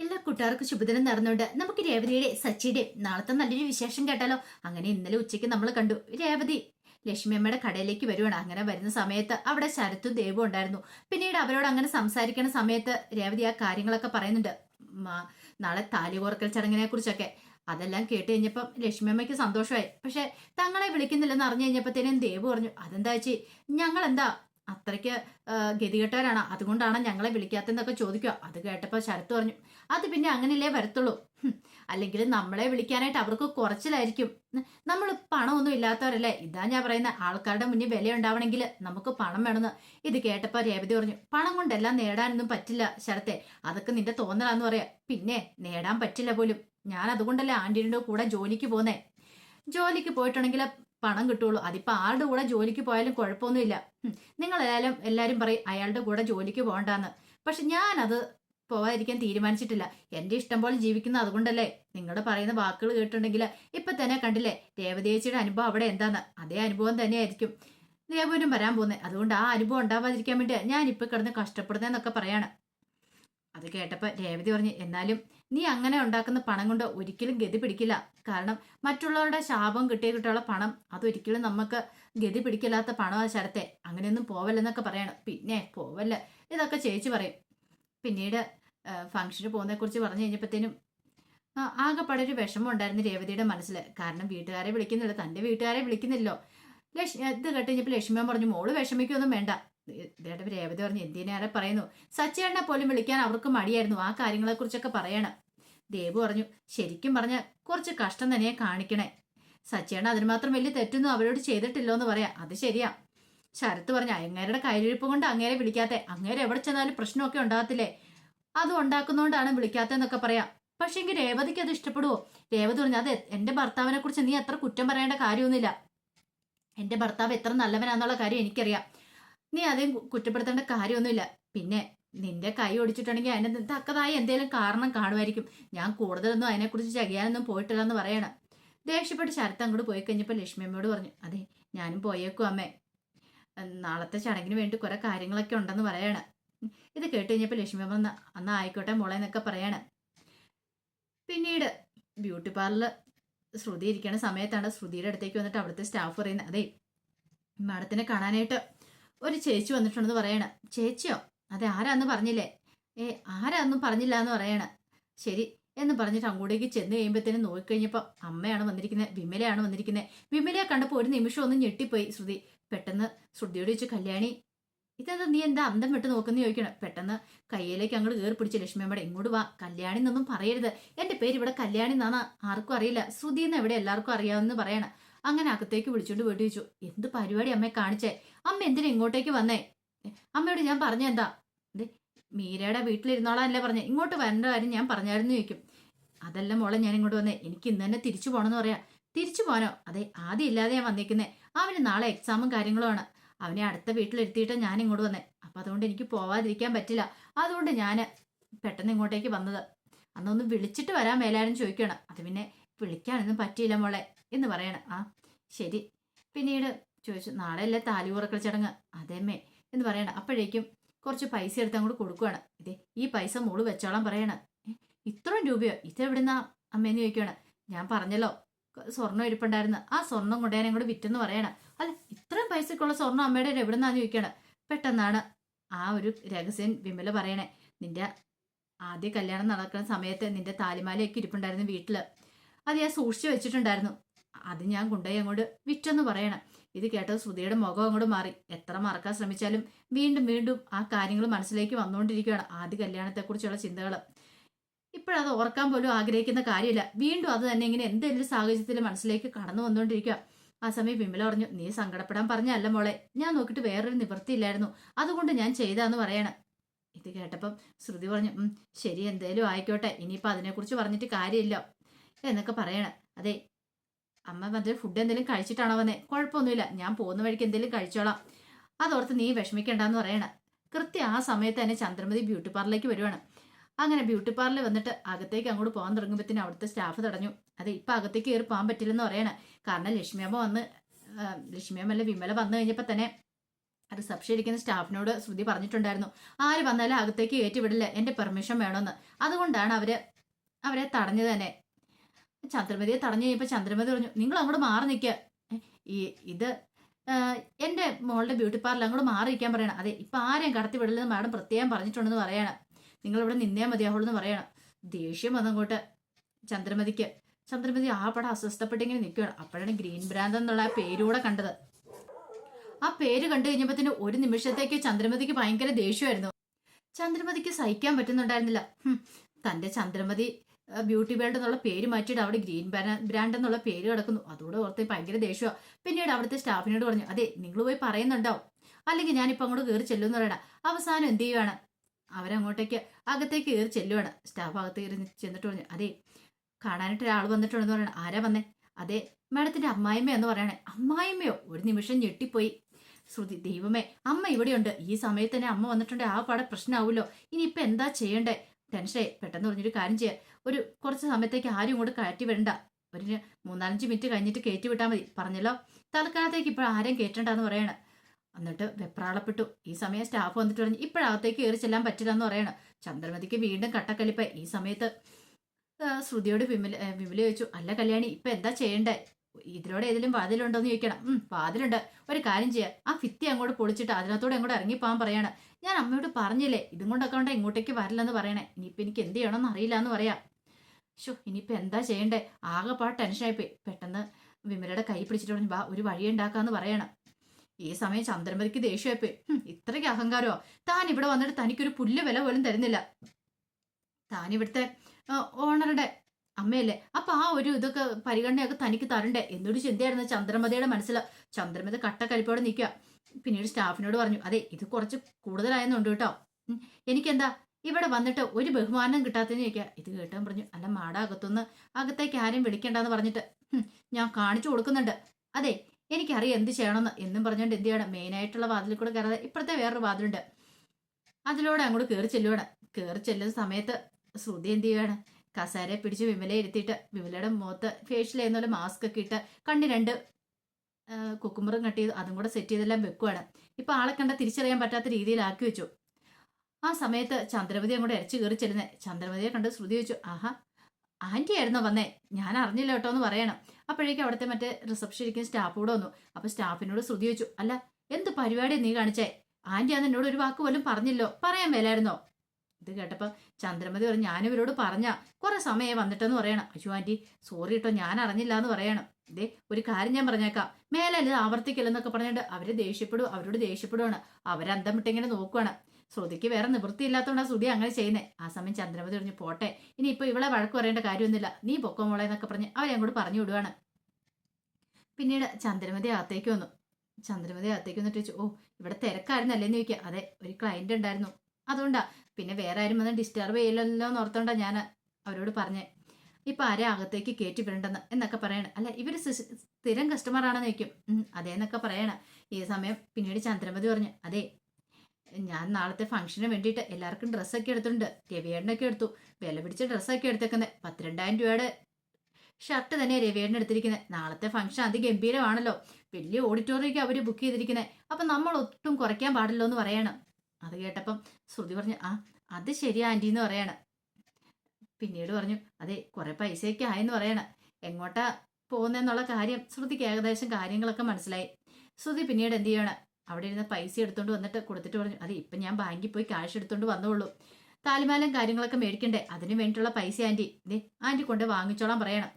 എല്ലാ കൂട്ടുകാർക്കും ശുഭദിനം നടന്നുകൊണ്ട് നമുക്ക് രേവതിയുടെ സച്ചിയുടെ നാളത്തെ നല്ലൊരു വിശേഷം കേട്ടാലോ? അങ്ങനെ ഇന്നലെ ഉച്ചയ്ക്ക് നമ്മൾ കണ്ടു രേവതി ലക്ഷ്മി ലക്ഷ്മിയമ്മയുടെ കടയിലേക്ക് വരുവാണ്. അങ്ങനെ വരുന്ന സമയത്ത് അവിടെ ശരത്തും ദേവും ഉണ്ടായിരുന്നു. പിന്നീട് അവരോട് അങ്ങനെ സംസാരിക്കുന്ന സമയത്ത് രേവതി ആ കാര്യങ്ങളൊക്കെ പറയുന്നുണ്ട്. നാളെ താലി കോർക്കൽ ചടങ്ങിനെ കുറിച്ചൊക്കെ. അതെല്ലാം കേട്ട് കഴിഞ്ഞപ്പം ലക്ഷ്മിയമ്മയ്ക്ക് സന്തോഷമായി. പക്ഷെ തങ്ങളെ വിളിക്കുന്നില്ലെന്ന് അറിഞ്ഞു കഴിഞ്ഞപ്പോഴത്തേനും ദേവ് പറഞ്ഞു അതെന്താ ചേച്ചി? ഞങ്ങൾ എന്താ അത്രയ്ക്ക് ഗതികെട്ടവരാണ്. അതുകൊണ്ടാണ് ഞങ്ങളെ വിളിക്കാത്തതെന്നൊക്കെ ചോദിക്കുക. അത് കേട്ടപ്പോൾ ശരത്ത് പറഞ്ഞു അത് പിന്നെ അങ്ങനെയല്ലേ വരത്തുള്ളൂ? അല്ലെങ്കിൽ നമ്മളെ വിളിക്കാനായിട്ട് അവർക്ക് കുറച്ചിലായിരിക്കും. നമ്മൾ പണമൊന്നും ഇല്ലാത്തവരല്ലേ? ഇതാ ഞാൻ പറയുന്ന ആൾക്കാരുടെ മുന്നിൽ വില ഉണ്ടാവണമെങ്കിൽ നമുക്ക് പണം വേണമെന്ന്. ഇത് കേട്ടപ്പോൾ രേവതി പറഞ്ഞു പണം കൊണ്ടെല്ലാം നേടാനൊന്നും പറ്റില്ല ശരത്തെ. അതൊക്കെ നിന്റെ തോന്നലാന്ന് പറയാ. പിന്നെ നേടാൻ പറ്റില്ല പോലും. ഞാൻ അതുകൊണ്ടല്ലേ ആന്റീനോട് കൂടെ ജോലിക്ക് പോന്നേ? ജോലിക്ക് പോയിട്ടുണ്ടെങ്കിൽ പണം കിട്ടുള്ളൂ. അതിപ്പോൾ ആരുടെ കൂടെ ജോലിക്ക് പോയാലും കുഴപ്പമൊന്നുമില്ല. നിങ്ങൾ എല്ലാവരും എല്ലാവരും പറയും അയാളുടെ കൂടെ ജോലിക്ക് പോകണ്ടെന്ന്. പക്ഷെ ഞാനത് പോകാതിരിക്കാൻ തീരുമാനിച്ചിട്ടില്ല. എന്റെ ഇഷ്ടം പോലെ ജീവിക്കുന്ന അതുകൊണ്ടല്ലേ. നിങ്ങളുടെ പറയുന്ന വാക്കുകൾ കേട്ടിട്ടുണ്ടെങ്കിൽ ഇപ്പൊ തന്നെ കണ്ടില്ലേ? രേവതേച്ചിയുടെ അനുഭവം അവിടെ എന്താന്ന്? അതേ അനുഭവം തന്നെയായിരിക്കും. ദേവനും വരാൻ പോകുന്നത്. അതുകൊണ്ട് ആ അനുഭവം ഉണ്ടാവാതിരിക്കാൻ വേണ്ടി ഞാൻ ഇപ്പൊ കിടന്ന് കഷ്ടപ്പെടുന്നതെന്നൊക്കെ പറയാണ്. അത് കേട്ടപ്പോൾ രേവതി പറഞ്ഞു എന്നാലും നീ അങ്ങനെ ഉണ്ടാക്കുന്ന പണം കൊണ്ട് ഒരിക്കലും ഗതി പിടിക്കില്ല. കാരണം മറ്റുള്ളവരുടെ ശാപം കിട്ടിയ കിട്ടിയുള്ള പണം അതൊരിക്കലും നമുക്ക് ഗതി പിടിക്കില്ലാത്ത പണമാണ് ശരത്തെ. അങ്ങനെയൊന്നും പോവല്ലെന്നൊക്കെ പറയണം. പിന്നെ പോവല്ല. ഇതൊക്കെ ചേച്ചി പറയും. പിന്നീട് ഫംഗ്ഷന് പോകുന്നതിനെക്കുറിച്ച് പറഞ്ഞു കഴിഞ്ഞപ്പോഴത്തേനും ആകെപ്പാടെ ഒരു വിഷമം ഉണ്ടായിരുന്നു രേവതിയുടെ മനസ്സിൽ കാരണം വീട്ടുകാരെ വിളിക്കുന്നില്ല. തന്റെ വീട്ടുകാരെ വിളിക്കുന്നില്ലോ ലക്ഷ്മി ഇത് കേട്ട് കഴിഞ്ഞപ്പോൾ ലക്ഷ്മിയൻ പറഞ്ഞു മോൾ വിഷമിക്കൊന്നും വേണ്ട. ഇതേടെ രേവതി പറഞ്ഞു എന്തിനേറെ പറയുന്നു? സച്ചേണ്ണെ പോലും വിളിക്കാൻ അവർക്ക് മടിയായിരുന്നു. ആ കാര്യങ്ങളെക്കുറിച്ചൊക്കെ പറയണം. ദേവു പറഞ്ഞു ശരിക്കും പറഞ്ഞ കുറച്ച് കഷ്ടം തന്നെ കാണിക്കണേ. സച്ചേണ അതിന് മാത്രം വലിയ തെറ്റൊന്നും അവരോട് ചെയ്തിട്ടില്ലോ എന്ന് പറയാം. അത് ശരിയാ. ശരത്ത് പറഞ്ഞു അങ്ങേരുടെ കയ്യിലിരിപ്പ് കൊണ്ട് അങ്ങേരെ വിളിക്കാത്തെ. അങ്ങേരെ എവിടെ ചെന്നാലും പ്രശ്നമൊക്കെ ഉണ്ടാകത്തില്ലേ? അത് ഉണ്ടാക്കുന്നോണ്ടാണ് വിളിക്കാത്തതെന്നൊക്കെ പറയാം. പക്ഷെ എങ്കിൽ രേവതിക്ക് അത് ഇഷ്ടപ്പെടുവോ? രേവതി പറഞ്ഞു അത് എന്റെ ഭർത്താവിനെ കുറിച്ച് നീ അത്ര കുറ്റം പറയേണ്ട കാര്യമൊന്നുമില്ല. എന്റെ ഭർത്താവ് എത്ര നല്ലവനാന്നുള്ള കാര്യം എനിക്കറിയാം. നീ അതേം കുറ്റപ്പെടുത്തേണ്ട കാര്യമൊന്നുമില്ല. പിന്നെ നിന്റെ കൈ ഒടിച്ചിട്ടുണ്ടെങ്കിൽ അതിന് തക്കതായ എന്തെങ്കിലും കാരണം കാണുമായിരിക്കും. ഞാൻ കൂടുതലൊന്നും അതിനെക്കുറിച്ച് ചകിയാനൊന്നും പോയിട്ടില്ല എന്ന് പറയണം. ദേഷ്യപ്പെട്ട് ശരത്ത് അങ്ങോട്ട് പോയി കഴിഞ്ഞപ്പോൾ ലക്ഷ്മി അമ്മയോട് പറഞ്ഞു അതെ ഞാനും പോയേക്കും അമ്മേ. നാളത്തെ ചടങ്ങിന് വേണ്ടി കുറെ കാര്യങ്ങളൊക്കെ ഉണ്ടെന്ന് പറയണം. ഇത് കേട്ട് കഴിഞ്ഞപ്പോൾ ലക്ഷ്മി അമ്മ അന്ന് ആയിക്കോട്ടെ മോളെ എന്നൊക്കെ പറയണം. പിന്നീട് ബ്യൂട്ടി പാർലർ ശ്രുതി ഇരിക്കുന്ന സമയത്താണ് ശ്രുതിയുടെ അടുത്തേക്ക് വന്നിട്ട് അവിടുത്തെ സ്റ്റാഫ് പറയുന്നത് അതെ മാഡത്തിനെ കാണാനായിട്ട് ഒരു ചേച്ചി വന്നിട്ടുണ്ടെന്ന് പറയണം. ചേച്ചിയോ? അതെ ആരാന്ന് പറഞ്ഞില്ലേ? ഏ ആരാന്നും പറഞ്ഞില്ല എന്ന് പറയണം. ശരി എന്ന് പറഞ്ഞിട്ട് അങ്ങോട്ടേക്ക് ചെന്ന് കഴിയുമ്പോഴത്തേനും നോക്കിക്കഴിഞ്ഞപ്പോൾ അമ്മയാണ് വന്നിരിക്കുന്നത് വിമലയാണ് വന്നിരിക്കുന്നത് വിമലയെ കണ്ടപ്പോൾ ഒരു നിമിഷം ഒന്ന് ഞെട്ടിപ്പോയി ശ്രുതി. പെട്ടെന്ന് ശ്രുതിയോട് ചോദിച്ചു കല്യാണി ഇതെന്താ നീ എന്താ അന്തം വിട്ട് നോക്കുന്ന ചോദിക്കണം? പെട്ടെന്ന് കയ്യിലേക്ക് അങ്ങോട്ട് കയറി പിടിച്ച് ലക്ഷ്മിയമ്മയുടെ ഇങ്ങോട്ട് വാ. കല്യാണി എന്നൊന്നും പറയരുത്. എന്റെ പേര് ഇവിടെ കല്യാണി എന്നാണ് ആർക്കും അറിയില്ല. ശ്രുതി എന്ന് എവിടെ എല്ലാവർക്കും അറിയാമെന്ന് പറയണം. അങ്ങനെ അകത്തേക്ക് വിളിച്ചുകൊണ്ട് പോയിട്ട് ചോദിച്ചു എന്ത് പരിപാടി അമ്മയെ കാണിച്ചേ? അമ്മ എന്തിനാ ഇങ്ങോട്ടേക്ക് വന്നേ? അമ്മയോട് ഞാൻ പറഞ്ഞ എന്താ? ദേ, മീരയുടെ വീട്ടിലിരുന്നോളാനല്ലേ പറഞ്ഞു. ഇങ്ങോട്ട് വരേണ്ട കാര്യം ഞാൻ പറഞ്ഞായിരുന്നു ചോദിക്കും. അതല്ല മോളെ ഞാൻ ഇങ്ങോട്ട് വന്നേ. എനിക്ക് ഇന്ന് തന്നെ തിരിച്ചു പോകണമെന്ന് പറയാം. തിരിച്ചു പോകാനോ അതെ ആദ്യം ഇല്ലാതെ ഞാൻ വന്നേക്കുന്നേ. അവന് നാളെ എക്സാമും കാര്യങ്ങളുമാണ് അവനെ അടുത്ത വീട്ടിലിരുത്തിയിട്ട് ഞാൻ ഇങ്ങോട്ട് വന്നേ. അപ്പം അതുകൊണ്ട് എനിക്ക് പോവാതിരിക്കാൻ പറ്റില്ല. അതുകൊണ്ട് ഞാൻ പെട്ടെന്ന് ഇങ്ങോട്ടേക്ക് വന്നത്. അന്നൊന്ന് വിളിച്ചിട്ട് വരാൻ മേലാരും ചോദിക്കണം അത് പിന്നെ വിളിക്കാനൊന്നും പറ്റിയില്ല മോളെ എന്ന് പറയണം. ആ ശരി. പിന്നീട് ചോദിച്ചു നാളെ അല്ലേ താലി ഉറക്കൽ ചടങ്ങ്? അതേമ്മേ എന്ന് പറയണം. അപ്പോഴേക്കും കുറച്ച് പൈസ എടുത്ത് അങ്ങോട്ട് കൊടുക്കുവാണ്. ഇതേ ഈ പൈസ മോൾ വെച്ചോളാൻ പറയണം. "ഏ, ഇത്രയും രൂപയോ? ഇതെവിടുന്നാ അമ്മേന്ന് ചോദിക്കുകയാണ് ഞാൻ പറഞ്ഞല്ലോ സ്വർണം ഇരിപ്പുണ്ടായിരുന്നു ആ സ്വർണം കൊണ്ട് അങ്ങോട്ട് വിറ്റെന്ന് പറയണം. അല്ല ഇത്രയും പൈസക്കുള്ള സ്വർണം അമ്മയുടെ എവിടുന്നാന്ന് ചോദിക്കുകയാണ് പെട്ടെന്നാണ് ആ ഒരു രഹസ്യം വിമല പറയണേ. നിന്റെ ആദ്യ കല്യാണം നടക്കുന്ന സമയത്ത് നിന്റെ താലിമാലയൊക്കെ ഇരിപ്പുണ്ടായിരുന്നു വീട്ടിൽ. അത് ഞാൻ സൂക്ഷിച്ചു വെച്ചിട്ടുണ്ടായിരുന്നു. അത് ഞാൻ കൊണ്ടുപോയി അങ്ങോട്ട് വിറ്റെന്ന് പറയണം. ഇത് കേട്ടത് ശ്രുതിയുടെ മുഖം അങ്ങോട്ട് മാറി. എത്ര മറക്കാൻ ശ്രമിച്ചാലും വീണ്ടും വീണ്ടും ആ കാര്യങ്ങൾ മനസ്സിലേക്ക് വന്നുകൊണ്ടിരിക്കുകയാണ് ആദ്യ കല്യാണത്തെക്കുറിച്ചുള്ള ചിന്തകൾ. ഇപ്പോഴത് ഓർക്കാൻ പോലും ആഗ്രഹിക്കുന്ന കാര്യമില്ല. വീണ്ടും അത് തന്നെ ഇങ്ങനെ എന്തെങ്കിലും സാഹചര്യത്തിൽ മനസ്സിലേക്ക് കടന്നു വന്നുകൊണ്ടിരിക്കുക. ആ സമയം വിമല പറഞ്ഞു നീ സങ്കടപ്പെടാൻ പറഞ്ഞല്ല മോളെ. ഞാൻ നോക്കിയിട്ട് വേറൊരു നിവൃത്തിയില്ലായിരുന്നു. അതുകൊണ്ട് ഞാൻ ചെയ്താന്ന് പറയണം. ഇത് കേട്ടപ്പം ശ്രുതി പറഞ്ഞു ശരി എന്തേലും ആയിക്കോട്ടെ. ഇനിയിപ്പോൾ അതിനെക്കുറിച്ച് പറഞ്ഞിട്ട് കാര്യമില്ല എന്നൊക്കെ പറയണം. അതെ അമ്മ മറ്റേ ഫുഡ് എന്തെങ്കിലും കഴിച്ചിട്ടാണോ വന്നേ? കുഴപ്പമൊന്നുമില്ല. ഞാൻ പോകുന്ന വഴിക്ക് എന്തെങ്കിലും കഴിച്ചോളാം. അതോർത്ത് നീ വിഷമിക്കണ്ടെന്ന് പറയണം. കൃത്യം ആ സമയത്ത് തന്നെ ചന്ദ്രമതി ബ്യൂട്ടി പാർലറിലേക്ക് വരുവാണ്. അങ്ങനെ ബ്യൂട്ടി പാർലർ വന്നിട്ട് അകത്തേക്ക് അങ്ങോട്ട് പോകാൻ തുടങ്ങുമ്പോഴത്തേന് അവിടുത്തെ സ്റ്റാഫ് തടഞ്ഞു. അത് ഇപ്പം അകത്തേക്ക് കയറി പോകാൻ പറ്റില്ലെന്ന് പറയണം. കാരണം ലക്ഷ്മിയമ്മ വന്ന് ലക്ഷ്മിയമ്മല്ല വിമല വന്നു കഴിഞ്ഞപ്പോൾ തന്നെ റിസപ്ഷൻ ഇരിക്കുന്ന സ്റ്റാഫിനോട് ശ്രുതി പറഞ്ഞിട്ടുണ്ടായിരുന്നു. ആര് വന്നാലും അകത്തേക്ക് കയറ്റി വിടില്ല. എന്റെ പെർമിഷൻ വേണമെന്ന്. അതുകൊണ്ടാണ് അവർ അവരെ തടഞ്ഞത് തന്നെ. ചന്ദ്രമതിയെ തടഞ്ഞു കഴിഞ്ഞപ്പോൾ ചന്ദ്രമതി പറഞ്ഞു നിങ്ങൾ അങ്ങോട്ട് മാറി നിൽക്കുക ഈ ഇത് എന്റെ മോളുടെ ബ്യൂട്ടി പാർലർ അങ്ങോട്ട് മാറി നിൽക്കാൻ പറയണം. അതെ ഇപ്പം ആരെയും കടത്തി വിടില്ലെന്ന് മാഡം പ്രത്യേകം പറഞ്ഞിട്ടുണ്ടെന്ന് പറയണം. നിങ്ങളിവിടെ നിന്നേ മതിയാവുള്ളൂ എന്ന് പറയണം. ദേഷ്യം വന്നങ്ങോട്ട് ചന്ദ്രമതിക്ക്. ചന്ദ്രമതി ആ പടം അസ്വസ്ഥപ്പെട്ടിങ്ങനെ നിൽക്കുകയാണ് അപ്പോഴാണ് ഗ്രീൻ ബ്രാൻഡ് എന്നുള്ള ആ പേരൂടെ കണ്ടത്. ആ പേര് കണ്ടു കഴിഞ്ഞപ്പത്തിന് ഒരു നിമിഷത്തേക്ക് ചന്ദ്രമതിക്ക് ഭയങ്കര ദേഷ്യമായിരുന്നു. ചന്ദ്രമതിക്ക് സഹിക്കാൻ പറ്റുന്നുണ്ടായിരുന്നില്ല. തന്റെ ചന്ദ്രമതി ബ്യൂട്ടി വേൾഡ് എന്നുള്ള പേര് മാറ്റിയിട്ട് അവിടെ ഗ്രീൻ ബ്രാൻഡ് എന്നുള്ള പേര് കിടക്കുന്നു. അതോടെ ഓർത്ത് ഭയങ്കര ദേഷ്യമാണ് പിന്നീട് അവിടുത്തെ സ്റ്റാഫിനോട് പറഞ്ഞു അതെ നിങ്ങൾ പോയി പറയുന്നുണ്ടാവും. അല്ലെങ്കിൽ ഞാനിപ്പോൾ അങ്ങോട്ട് കയറി ചെല്ലുമെന്ന് പറയണം അവസാനം എന്ത് ചെയ്യുവാണ്? അവരങ്ങോട്ടേക്ക് അകത്തേക്ക് കയറി ചെല്ലുവാണ്. സ്റ്റാഫ് അകത്ത് കയറി ചെന്നിട്ട് പറഞ്ഞു അതെ കാണാനായിട്ട് ഒരാൾ വന്നിട്ടുണ്ടെന്ന് പറയണം ആരാ വന്നേ? അതെ മാഡത്തിന്റെ അമ്മായിമ്മ എന്ന് പറയണേ. അമ്മായിമ്മയോ? ഒരു നിമിഷം ഞെട്ടിപ്പോയി. ശ്രുതി ദൈവമേ അമ്മ ഇവിടെയുണ്ട്. ഈ സമയത്ത് തന്നെ അമ്മ വന്നിട്ടുണ്ടെങ്കിൽ ആ പാടെ പ്രശ്നമാവുമല്ലോ ഇനിയിപ്പോൾ എന്താ ചെയ്യണ്ടേ? ടെൻഷനായി പെട്ടെന്ന് പറഞ്ഞൊരു കാര്യം ചെയ്യാം. ഒരു കുറച്ച് സമയത്തേക്ക് ആരും ഇങ്ങോട്ട് കയറ്റി വിടണ്ട. ഒരു മൂന്നാലഞ്ച് മിനിറ്റ് കഴിഞ്ഞിട്ട് കയറ്റി വിട്ടാൽ മതി. പറഞ്ഞല്ലോ? തൽക്കാലത്തേക്ക് ഇപ്പോൾ ആരെയും കയറ്റണ്ടെന്ന് പറയണം. എന്നിട്ട് വെപ്രാളപ്പെട്ടു. ഈ സമയം സ്റ്റാഫ് വന്നിട്ട് പറഞ്ഞു ഇപ്പോഴകത്തേക്ക് കയറി ചെല്ലാൻ പറ്റില്ല എന്ന് പറയണം. ചന്ദ്രമതിക്ക് വീണ്ടും കട്ടക്കലിപ്പ ഈ സമയത്ത് ശ്രുതിയോട് വിമല വിമല ചോദിച്ചു അല്ല കല്യാണി ഇപ്പൊ എന്താ ചെയ്യണ്ടേ? ഇതിലൂടെ ഏതെങ്കിലും വാതിലുണ്ടോന്ന് ചോദിക്കണം. ഉം വാതിലുണ്ട്. ഒരു കാര്യം ചെയ്യാം. ആ ഭിത്തി അങ്ങോട്ട് പൊളിച്ചിട്ട് അതിനകത്തോടെ അങ്ങോട്ട് ഇറങ്ങിപ്പോകാൻ പറയാണ്. ഞാൻ അമ്മയോട് പറഞ്ഞില്ലേ ഇതും കൊണ്ടൊക്കെ കൊണ്ട് ഇങ്ങോട്ടേക്ക് വരില്ലെന്ന് പറയണേ. ഇനിയിപ്പോൾ എനിക്ക് എന്ത് ചെയ്യണമെന്ന് അറിയില്ല എന്ന് പറയാം. ഷോ ഇനിയിപ്പോൾ എന്താ ചെയ്യണ്ടേ? ടെൻഷൻ ടെൻഷനായിപ്പോയി. പെട്ടെന്ന് വിമലയുടെ കൈ പിടിച്ചിട്ട് ബാ ഒരു വഴി ഉണ്ടാക്കാന്ന് പറയണം. ഈ സമയം ചന്ദ്രമതിക്ക് ദേഷ്യമായിപ്പോയി. "ഹും, ഇത്രയ്ക്ക് അഹങ്കാരമോ? താൻ ഇവിടെ വന്നിട്ട് തനിക്കൊരു പുല്ല് വില പോലും തരുന്നില്ല. താൻ ഇവിടുത്തെ ഓണറുടെ അമ്മയല്ലേ? അപ്പൊ ആ ഒരു ഇതൊക്കെ പരിഗണനയൊക്കെ തനിക്ക് തരണ്ടേ? എന്നൊരു ചിന്തയായിരുന്നു ചന്ദ്രമതയുടെ മനസ്സിൽ ചന്ദ്രമത കട്ടക്കലിപ്പോടെ നിൽക്കുക പിന്നീട് സ്റ്റാഫിനോട് പറഞ്ഞു അതെ ഇത് കുറച്ച് കൂടുതലായെന്നുണ്ട് കേട്ടോ. എനിക്കെന്താ? ഇവിടെ വന്നിട്ട് ഒരു ബഹുമാനം കിട്ടാത്തതിന് ചോദിക്കുക ഇത് കേട്ടാൻ പറഞ്ഞു അല്ല മാട അകത്തുനിന്ന് അകത്തേക്ക് ആരെയും വിളിക്കണ്ടെന്ന് പറഞ്ഞിട്ട്. ഞാൻ കാണിച്ചു കൊടുക്കുന്നുണ്ട്. അതെ എനിക്കറിയാം എന്ത് ചെയ്യണമെന്ന്. എന്നും പറഞ്ഞുകൊണ്ട് എന്ത് ചെയ്യണം? മെയിനായിട്ടുള്ള വാതിലിൽ കൂടെ കയറാതെ ഇപ്പോഴത്തെ വേറൊരു വാതിലുണ്ട്. അതിലൂടെ അങ്ങോട്ട് കയറി ചെല്ലുവാണ്. കയറി ചെല്ലുന്ന സമയത്ത് ശ്രുതി എന്ത് ചെയ്യുവാണ്? കസാരയെ പിടിച്ച് വിമലയെ ഇരുത്തിയിട്ട് വിമലയുടെ മുഖത്ത് ഫേഷ്യൽ ചെയ്യുന്ന പോലെ മാസ്ക് ഒക്കെ ഇട്ട് കണ്ണി രണ്ട് കുക്കുമ്പറും കട്ട് ചെയ്ത് അതും കൂടെ സെറ്റ് ചെയ്തെല്ലാം വെക്കുവാണ്. ഇപ്പൊ ആളെ കണ്ട തിരിച്ചറിയാൻ പറ്റാത്ത രീതിയിലാക്കി വെച്ചു. ആ സമയത്ത് ചന്ദ്രമതി അങ്ങോട്ട് ഇരച്ചു കയറി ചെല്ലുന്നേ. ചന്ദ്രമതിയെ കണ്ട് ശ്രുതി വെച്ചു ആഹാ ആന്റി ആയിരുന്നു വന്നേ? ഞാൻ അറിഞ്ഞില്ല കേട്ടോ എന്ന് പറയണം. അപ്പോഴേക്കും അവിടുത്തെ മറ്റേ റിസപ്ഷൻ ഇരിക്കുന്ന സ്റ്റാഫ് കൂടെ വന്നു. അപ്പൊ സ്റ്റാഫിനോട് ശ്രുതി വെച്ചു അല്ല എന്ത് പരിപാടി നീ കാണിച്ചേ? ആന്റി അന്ന് എന്നോട് ഒരു വാക്ക് പോലും പറഞ്ഞില്ലോ. പറയാൻ മേലായിരുന്നോ? ഇത് കേട്ടപ്പോൾ ചന്ദ്രമതി പറഞ്ഞു ഞാനിവരോട് പറഞ്ഞ കുറേ സമയം വന്നിട്ടെന്ന് പറയണം. അയ്യോ ആന്റി സോറി കേട്ടോ ഞാൻ അറിഞ്ഞില്ല എന്ന് പറയണം. ദേ ഒരു കാര്യം ഞാൻ പറഞ്ഞേക്കാം. മേലെ ഇത് ആവർത്തിക്കില്ലെന്നൊക്കെ പറഞ്ഞിട്ട് അവർ ദേഷ്യപ്പെടും അവരോട് ദേഷ്യപ്പെടുവാണ്. അവരന്തം വിട്ടിങ്ങനെ നോക്കുവാണ്. ശ്രുതിക്ക് വേറെ നിവൃത്തിയില്ലാത്തതുകൊണ്ടാണ് ശ്രുതി അങ്ങനെ ചെയ്യുന്നത് ആ സമയം ചന്ദ്രമതി പറഞ്ഞു പോട്ടെ ഇനി ഇപ്പൊ ഇവളെ വഴക്ക് പറയേണ്ട കാര്യമൊന്നുമില്ല. നീ പൊക്കോ മോളെ എന്നൊക്കെ പറഞ്ഞ് അവരെ അങ്ങോട്ട് പറഞ്ഞു വിടുവാണ്. പിന്നീട് ചന്ദ്രമതി അകത്തേക്ക് വന്നു. ചന്ദ്രമതി അകത്തേക്ക് വന്നിട്ട് ചോദിച്ചു ഓ ഇവിടെ തിരക്കായിരുന്നല്ലേ എന്ന് ചോദിക്കുക അതെ ഒരു ക്ലയന്റ് ഉണ്ടായിരുന്നു. അതുകൊണ്ടാ പിന്നെ വേറെ ആരും വന്ന് ഡിസ്റ്റർബ് ചെയ്യില്ലല്ലോ എന്ന് ഓർത്തോണ്ടാ ഞാൻ അവരോട് പറഞ്ഞേ. ഇപ്പൊ ആരെ അകത്തേക്ക് കയറ്റി വിടണ്ടെന്ന് എന്നൊക്കെ പറയണം. അല്ല ഇവർ സി- സ്ഥിരം കസ്റ്റമർ ആണെന്ന് വയ്ക്കും അതേ എന്നൊക്കെ പറയണം. ഈ സമയം പിന്നീട് ചന്ദ്രമതി പറഞ്ഞു അതെ ഞാൻ നാളത്തെ ഫംഗ്ഷന് വേണ്ടിയിട്ട് എല്ലാവർക്കും ഡ്രസ്സൊക്കെ എടുത്തിട്ടുണ്ട്. രവിയേടനൊക്കെ എടുത്തു. വില പിടിച്ച ഡ്രസ്സൊക്കെ എടുത്തേക്കുന്നത് പത്തിരണ്ടായിരം രൂപയുടെ ഷർട്ട് തന്നെ രവിയേടൻ എടുത്തിരിക്കുന്നത് നാളത്തെ ഫംഗ്ഷൻ അതിഗംഭീരമാണല്ലോ. വലിയ ഓഡിറ്റോറിയൊക്കെ അവർ ബുക്ക് ചെയ്തിരിക്കുന്നത് അപ്പം നമ്മൾ ഒട്ടും കുറയ്ക്കാൻ പാടില്ലോ എന്ന് പറയണം. അത് കേട്ടപ്പം ശ്രുതി പറഞ്ഞു ആ അത് ശരി ആന്റി എന്ന് പറയണം. പിന്നീട് പറഞ്ഞു അതെ കുറെ പൈസയൊക്കെ ആയെന്ന് പറയണം. എങ്ങോട്ടാ പോകുന്നെന്നുള്ള കാര്യം? ശ്രുതിക്ക് ഏകദേശം കാര്യങ്ങളൊക്കെ മനസ്സിലായി. ശ്രുതി പിന്നീട് എന്ത് ചെയ്യണം അവിടെ ഇരുന്ന് പൈസ എടുത്തുകൊണ്ട് വന്നിട്ട് കൊടുത്തിട്ട് പറഞ്ഞു അതെ ഇപ്പം ഞാൻ ബാങ്കിൽ പോയി ക്യാഷ് എടുത്തുകൊണ്ട് വന്നോളൂ. താലിമാലം കാര്യങ്ങളൊക്കെ മേടിക്കണ്ടേ അതിന് വേണ്ടിയിട്ടുള്ള പൈസ ആന്റി ഇതേ ആന്റി കൊണ്ട് വാങ്ങിച്ചോളാൻ പറയണം.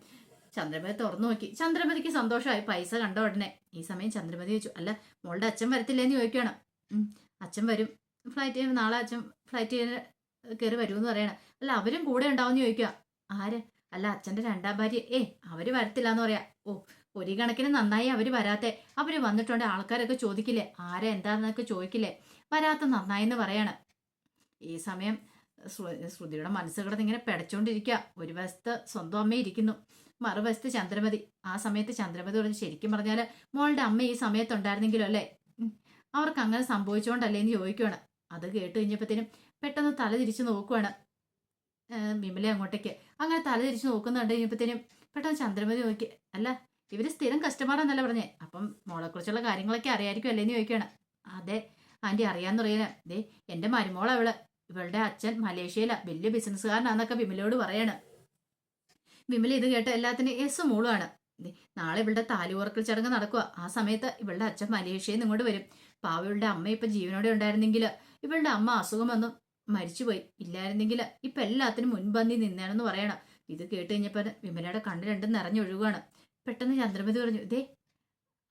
ചന്ദ്രമതി തുറന്നു നോക്കി. ചന്ദ്രമതിക്ക് സന്തോഷമായി. പൈസ കണ്ട ഉടനെ ഈ സമയം ചന്ദ്രമതി ചോദിച്ചു അല്ല മോളുടെ അച്ഛൻ വരത്തില്ലേന്ന് ചോദിക്കണം "ഉം, അച്ഛൻ വരും. ഫ്ലൈറ്റ് നാളെ അച്ഛൻ ഫ്ലൈറ്റ് കയറി വരുമെന്ന് പറയണം. അല്ല അവരും കൂടെ ഉണ്ടാവുമെന്ന് ചോദിക്കുക ആര്? അല്ല അച്ഛന്റെ രണ്ടാം ഭാര്യ. ഏ അവർ വരത്തില്ല എന്ന് പറയാ. ഓ ഒരു കണക്കിന് നന്നായി അവർ വരാത്തെ. അവർ വന്നിട്ടുണ്ട് ആൾക്കാരൊക്കെ ചോദിക്കില്ലേ? ആരെ എന്താന്നൊക്കെ ചോദിക്കില്ലേ? വരാത്ത നന്നായി എന്ന് പറയാണ്. ഈ സമയം ശ്രു- ശ്രുതിയുടെ മനസ്സ് കിടന്ന് ഇങ്ങനെ പിടച്ചോണ്ടിരിക്കുക ഒരു വശത്ത് സ്വന്തം അമ്മ ഇരിക്കുന്നു മറുവശത്ത് ചന്ദ്രമതി. ആ സമയത്ത് ചന്ദ്രമതി പറഞ്ഞു ശരിക്കും പറഞ്ഞാൽ മോളുടെ അമ്മ ഈ സമയത്തുണ്ടായിരുന്നെങ്കിലും അല്ലേ അവർക്ക് അങ്ങനെ സംഭവിച്ചോണ്ടല്ലേ എന്ന് ചോദിക്കുവാണ്. അത് കേട്ട് കഴിഞ്ഞപ്പോഴത്തേനും പെട്ടെന്ന് തല തിരിച്ച് നോക്കുവാണ്. വിമല അങ്ങോട്ടേക്ക്. അങ്ങനെ തല തിരിച്ച് നോക്കുന്ന കണ്ടു കഴിഞ്ഞപ്പോഴത്തേനും പെട്ടെന്ന് ചന്ദ്രമതി നോക്കി. അല്ല ഇവർ സ്ഥിരം കസ്റ്റമർ എന്നല്ല പറഞ്ഞേ? അപ്പം മോളെക്കുറിച്ചുള്ള കാര്യങ്ങളൊക്കെ അറിയായിരിക്കും അല്ലേന്ന് ചോദിക്കുകയാണ്. അതെ ആന്റി അറിയാന്ന് പറയുന്നത് ദേ എന്റെ മരുമോള അവൾ. ഇവളുടെ അച്ഛൻ മലേഷ്യയിലാ. വലിയ ബിസിനസ്സുകാരനാന്നൊക്കെ വിമലയോട് പറയാണ്. വിമല ഇത് കേട്ട എല്ലാത്തിനും എസ് മൂളുമാണ് നാളെ ഇവളുടെ താലിയോർക്കൽ ചടങ്ങ് നടക്കുക ആ സമയത്ത് ഇവളുടെ അച്ഛൻ മലേഷ്യയിൽ നിന്ന് ഇങ്ങോട്ട് വരും. പാവ ഇവളുടെ അമ്മ ഇപ്പൊ ജീവനോടെ ഉണ്ടായിരുന്നെങ്കിൽ ഇവളുടെ അമ്മ അസുഖം വന്ന് മരിച്ചുപോയി. ഇല്ലായിരുന്നെങ്കിൽ ഇപ്പൊ എല്ലാത്തിനും മുൻപന്തി നിന്നേണെന്ന് പറയണം. ഇത് കേട്ട് കഴിഞ്ഞപ്പോ വിമലയുടെ കണ്ണ് രണ്ടും നിറഞ്ഞൊഴുകുകയാണ് പെട്ടെന്ന് ചന്ദ്രമതി പറഞ്ഞു ഇതേ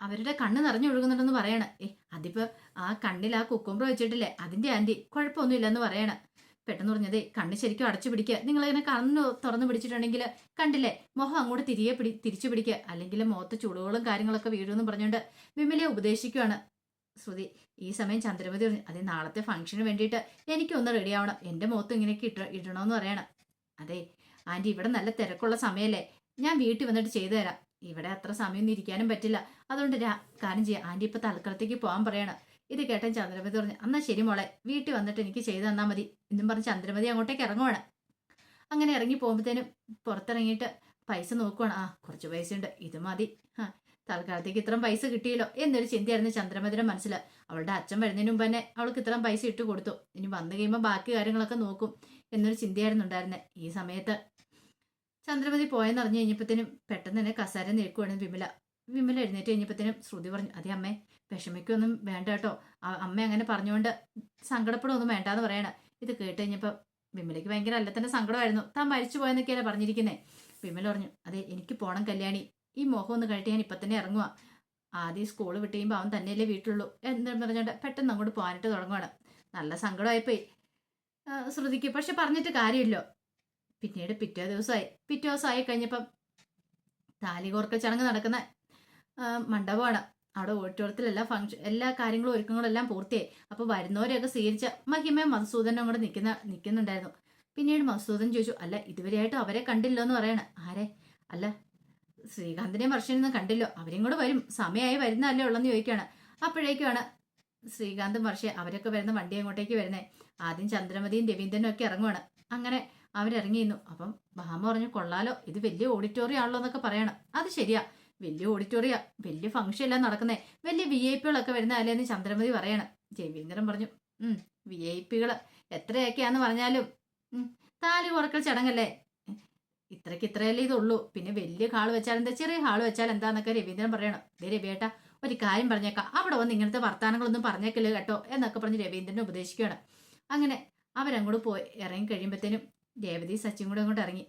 അവരുടെ കണ്ണ് നിറഞ്ഞൊഴുകുന്നുണ്ടെന്ന് പറയണ. ഏ അതിപ്പോ ആ കണ്ണിൽ ആ കുക്കുമ്പർ വെച്ചിട്ടില്ലേ? അതിന്റെ ആന്റി. കുഴപ്പമൊന്നുമില്ലെന്ന് പറയണ. പെട്ടെന്ന് പറഞ്ഞതേ കണ്ണ് ശരിക്കും അടച്ചു പിടിക്കുക നിങ്ങളിങ്ങനെ കണ്ണ് തുറന്നു പിടിച്ചിട്ടുണ്ടെങ്കിൽ കണ്ടില്ലേ? മുഖം അങ്ങോട്ട് തിരികെ പിടി തിരിച്ചു പിടിക്കുക അല്ലെങ്കിൽ മുഖത്ത് ചുളുകളും കാര്യങ്ങളൊക്കെ വീഴുമെന്ന് പറഞ്ഞുകൊണ്ട് വിമലയെ ഉപദേശിക്കുകയാണ് ശ്രുതി ഈ സമയം ചന്ദ്രമതി പറഞ്ഞു അതെ നാളത്തെ ഫംഗ്ഷന് വേണ്ടിയിട്ട് എനിക്കൊന്ന് റെഡി ആവണം. എന്റെ മുഖത്ത് ഇങ്ങനെയൊക്കെ ഇട്ട ഇടണമെന്ന് പറയണം. അതെ ആന്റി ഇവിടെ നല്ല തിരക്കുള്ള സമയമല്ലേ. ഞാൻ വീട്ടിൽ വന്നിട്ട് ചെയ്തു തരാം. ഇവിടെ അത്ര സമയമൊന്നും ഇരിക്കാനും പറ്റില്ല. അതുകൊണ്ട് കാര്യം ചെയ്യാം. ആന്റി ഇപ്പോൾ തൽക്കാലത്തേക്ക് പോകാൻ പറയണം. ഇത് കേട്ടൻ ചന്ദ്രമതി പറഞ്ഞു എന്നാൽ ശരി മോളെ. വീട്ടിൽ വന്നിട്ട് എനിക്ക് ചെയ്തു തന്നാൽ മതി. എന്നും പറഞ്ഞ് ചന്ദ്രമതി അങ്ങോട്ടേക്ക് ഇറങ്ങുവാണ്. അങ്ങനെ ഇറങ്ങി പോകുമ്പോഴത്തേനും പുറത്തിറങ്ങിയിട്ട് പൈസ നോക്കുവാണ്. ആ കുറച്ച് പൈസ ഉണ്ട് ഇത് മതി. ആ തൽക്കാലത്തേക്ക് ഇത്രയും പൈസ കിട്ടിയല്ലോ എന്നൊരു ചിന്തയായിരുന്നു ചന്ദ്രമതിയുടെ മനസ്സിൽ. അവളുടെ അച്ഛൻ വരുന്നതിന് മുമ്പ് തന്നെ അവൾക്ക് ഇത്രയും പൈസ ഇട്ട് കൊടുത്തു. ഇനി വന്നു കഴിയുമ്പോൾ ബാക്കി കാര്യങ്ങളൊക്കെ നോക്കും എന്നൊരു ചിന്തയായിരുന്നു ഉണ്ടായിരുന്നത് ഈ സമയത്ത് ചന്ദ്രമതി പോയെന്ന് അറിഞ്ഞു കഴിഞ്ഞപ്പോഴത്തേനും പെട്ടെന്ന് തന്നെ കസാര നിൽക്കുവാണ് വിമല. വിമല എഴുന്നേറ്റ് കഴിഞ്ഞപ്പോഴത്തേനും ശ്രുതി പറഞ്ഞു അതെ അമ്മേ വിഷമിക്കൊന്നും വേണ്ട കേട്ടോ. അമ്മ അങ്ങനെ പറഞ്ഞുകൊണ്ട് സങ്കടപ്പെടുമൊന്നും വേണ്ടാന്ന് പറയണ. ഇത് കേട്ട് കഴിഞ്ഞപ്പോൾ വിമലയ്ക്ക് ഭയങ്കര അല്ല തന്നെ സങ്കടമായിരുന്നു. താൻ മരിച്ചു പോയെന്നൊക്കെയല്ലേ പറഞ്ഞിരിക്കുന്നേ? വിമല പറഞ്ഞു അതെ എനിക്ക് പോണം കല്യാണി. ഈ മോഹം ഒന്ന് കഴിട്ട് ഞാൻ ഇപ്പം തന്നെ ഇറങ്ങുക ആദ്യം സ്കൂൾ വിട്ട് കഴിയുമ്പോൾ അവൻ തന്നെയല്ലേ വീട്ടിലുള്ളൂ. എന്ന് പറഞ്ഞുകൊണ്ട് പെട്ടെന്ന് അങ്ങോട്ട് പോകാനായിട്ട് തുടങ്ങുകയാണ് നല്ല സങ്കടമായിപ്പോയി. പോയി ശ്രുതിക്ക് പക്ഷെ പറഞ്ഞിട്ട് കാര്യമില്ലോ. പിന്നീട് പിറ്റേ ദിവസമായി. പിറ്റേ ദിവസമായി കഴിഞ്ഞപ്പം താലി കോർക്കൽ ചടങ്ങ് നടക്കുന്ന മണ്ഡപമാണ്. അവിടെ ഓഡിറ്റോറിയത്തിലെല്ലാം ഫങ്ഷൻ എല്ലാ കാര്യങ്ങളും ഒരുക്കങ്ങളും എല്ലാം പൂർത്തിയായി. അപ്പോൾ വരുന്നവരെയൊക്കെ സ്വീകരിച്ച മഹിമയും മധുസൂദനും കൂടെ നിൽക്കുന്ന നിൽക്കുന്നുണ്ടായിരുന്നു. പിന്നീട് മധുസൂദൻ ചോദിച്ചു അല്ല ഇതുവരെയായിട്ടും അവരെ കണ്ടില്ലോ എന്ന് പറയാണ്. ആരെ? അല്ല ശ്രീകാന്തിനെയും വർഷനെയൊന്നും കണ്ടില്ലോ. അവരും കൂടെ വരും. സമയമായി വരുന്നല്ലേ ഉള്ളെന്ന് ചോദിക്കുകയാണ്. അപ്പോഴേക്കുമാണ് ശ്രീകാന്തും വർഷ അവരൊക്കെ വരുന്ന വണ്ടി അങ്ങോട്ടേക്ക് വരുന്നേ. ആദ്യം ചന്ദ്രമതിയും രവീന്ദ്രനും ഒക്കെ ഇറങ്ങുവാണ്. അങ്ങനെ അവരിറങ്ങിയിരുന്നു. അപ്പം ഭാമ പറഞ്ഞു കൊള്ളാലോ ഇത് വലിയ ഓഡിറ്റോറിയം ആണല്ലോ എന്നൊക്കെ പറയണം. അത് ശരിയാ. വലിയ ഓഡിറ്റോറിയ വലിയ ഫംഗ്ഷൻ എല്ലാം നടക്കുന്നേ. വലിയ വി ഐ പികളൊക്കെ വരുന്ന അല്ലേന്ന് ചന്ദ്രമതി പറയണം. രവീന്ദ്രൻ പറഞ്ഞു ഉം വി ഐ പികൾ എത്രയൊക്കെയാന്ന് പറഞ്ഞാലും താലി കുറക്കൽ ചടങ്ങല്ലേ? ഇത്രയ്ക്ക് ഇത്രയല്ലേ ഇതുള്ളൂ. പിന്നെ വലിയ ഹാൾ വെച്ചാൽ എന്താ? ചെറിയ ഹാൾ വെച്ചാൽ എന്താന്നൊക്കെ രവീന്ദ്രൻ പറയണം. ദേ രവിയേട്ട ഒരു കാര്യം പറഞ്ഞേക്കാം. അവിടെ വന്ന് ഇങ്ങനത്തെ വർത്തമാനങ്ങളൊന്നും പറഞ്ഞേക്കില്ല കേട്ടോ എന്നൊക്കെ പറഞ്ഞ് രവീന്ദ്രനെ ഉപദേശിക്കുകയാണ്. അങ്ങനെ അവരങ്ങോട്ട് പോയി ഇറങ്ങി കഴിയുമ്പോഴത്തേനും രേവതി സച്ചിൻ കൂടെ അങ്ങോട്ട് ഇറങ്ങി.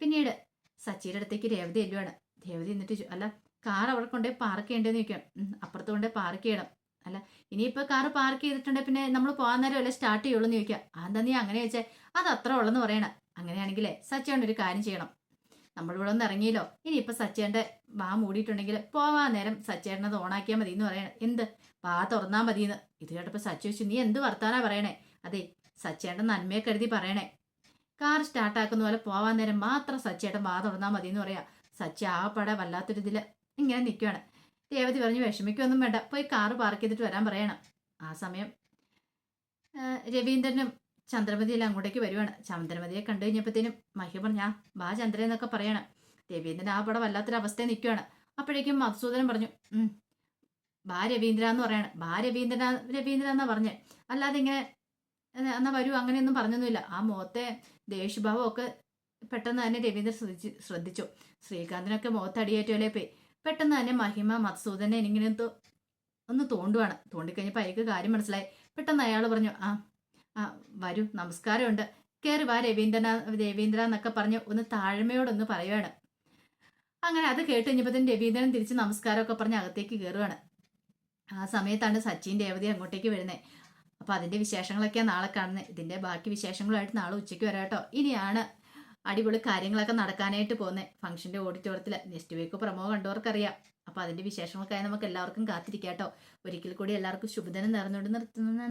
പിന്നീട് സച്ചിയുടെ അടുത്തേക്ക് രേവതി എല്ലുവാണ് രേവതി എന്നിട്ട് അല്ല കാർ അവിടെ കൊണ്ടേ പാർക്ക് ചെയ്യേണ്ടതെന്ന് ചോദിക്കാം ഉം, അപ്പുറത്ത് കൊണ്ടേ പാർക്ക് ചെയ്യണം. അല്ല ഇനിയിപ്പോൾ കാർ പാർക്ക് ചെയ്തിട്ടുണ്ടെങ്കിൽ പിന്നെ നമ്മൾ പോകാൻ നേരം അല്ലേ സ്റ്റാർട്ട് ചെയ്യുള്ളൂ എന്ന് ചോദിക്കുക അതെന്താ നീ അങ്ങനെ ചോദിച്ചാൽ അത് അത്ര ഉള്ളെന്ന് പറയണം. അങ്ങനെയാണെങ്കിലേ സച്ചേണ്ട ഒരു കാര്യം ചെയ്യണം. നമ്മളിവിടെ ഒന്ന് ഇറങ്ങിയല്ലോ. ഇനിയിപ്പോൾ സച്ചേന്റെ വാ മൂടിയിട്ടുണ്ടെങ്കിൽ പോവാൻ നേരം സച്ചേട്ടനെ അത് ഓണാക്കിയാൽ മതി എന്ന് പറയണം എന്ത്? വാ തുറന്നാ എന്ന് ഇത് കേട്ടപ്പോൾ സച്ചു വെച്ചു നീ എന്ത് വർത്താനാ പറയണേ? അതെ സച്ചേട്ടൻ നന്മയെ കരുതി പറയണേ. കാർ സ്റ്റാർട്ടാക്കുന്ന പോലെ പോവാൻ നേരം മാത്രം സച്ചേട്ടൻ വാ തുറന്നാൽ മതി എന്ന് പറയാ. സച്ച ആ പട വല്ലാത്തൊരു ഇതിൽ ഇങ്ങനെ നിൽക്കുകയാണ് രേവതി പറഞ്ഞു വിഷമിക്കൊന്നും വേണ്ട. പോയി കാറ് പാർക്ക് ചെയ്തിട്ട് വരാൻ പറയണം. ആ സമയം രവീന്ദ്രനും ചന്ദ്രമതിയെല്ലാം അങ്ങോട്ടേക്ക് വരുവാണ്. ചന്ദ്രമതിയെ കണ്ടു കഴിഞ്ഞപ്പോഴത്തേനും മഹ്യ പറഞ്ഞു വാ ചന്ദ്ര എന്നൊക്കെ പറയാണ്. രവീന്ദ്രൻ ആ പടം വല്ലാത്തൊരു അവസ്ഥയിൽ നിൽക്കുകയാണ് അപ്പോഴേക്കും മധുസൂദനൻ പറഞ്ഞു ബാ രവീന്ദ്ര എന്ന് പറയാണ്. ബാ രവീന്ദ്ര രവീന്ദ്ര എന്നാ പറഞ്ഞേ. അല്ലാതെ ഇങ്ങനെ "ഏ, എന്നാ വരൂ അങ്ങനെയൊന്നും പറഞ്ഞൊന്നുമില്ല. ആ മുഖത്തെ ദേഷ്യഭാവം ഒക്കെ പെട്ടെന്ന് തന്നെ രവീന്ദ്രൻ ശ്രദ്ധിച്ചു ശ്രദ്ധിച്ചു. ശ്രീകാന്തിനൊക്കെ മുഖത്ത് അടിയേറ്റോലേ പോയി. പെട്ടെന്ന് തന്നെ മഹിമ മധുസൂദനെ ഇങ്ങനെ ഒന്ന് തോണ്ടുവാണ്. തോണ്ടിക്കഴിഞ്ഞപ്പോൾ അയാൾക്ക് കാര്യം മനസ്സിലായി. പെട്ടെന്ന് അയാൾ പറഞ്ഞു ആ ആ വരൂ നമസ്കാരമുണ്ട്. കയറി വാ രവീന്ദ്രന രവീന്ദ്ര എന്നൊക്കെ പറഞ്ഞ് ഒന്ന് താഴ്മയോടൊന്ന് പറയുവാണ്. അങ്ങനെ അത് കേട്ട് കഴിഞ്ഞപ്പോഴത്തേനും രവീന്ദ്രൻ തിരിച്ച് നമസ്കാരമൊക്കെ പറഞ്ഞ് അകത്തേക്ക് കയറുവാണ്. ആ സമയത്താണ് സച്ചിൻ രേവതി അങ്ങോട്ടേക്ക് വരുന്നത് അപ്പോൾ അതിന്റെ വിശേഷങ്ങളൊക്കെയാണ് നാളെ കാണുന്നത്. ഇതിന്റെ ബാക്കി വിശേഷങ്ങളുമായിട്ട് നാളെ ഉച്ചയ്ക്ക് വരാം കേട്ടോ. ഇനിയാണ് അടിപൊളി കാര്യങ്ങളൊക്കെ നടക്കാനായിട്ട് പോകുന്നത്. ഫംഗ്ഷന്റെ ഓഡിറ്റോറിയത്തിൽ നെക്സ്റ്റ് വീക്ക് പ്രമോ കണ്ടവർക്കറിയാം. അപ്പോൾ അതിന്റെ വിശേഷങ്ങൾക്കായി നമുക്ക് എല്ലാവർക്കും കാത്തിരിക്കാം കേട്ടോ. ഒരിക്കൽ കൂടി എല്ലാവർക്കും ശുഭദിനം നേർന്നുകൊണ്ട് നിർത്തുന്നു.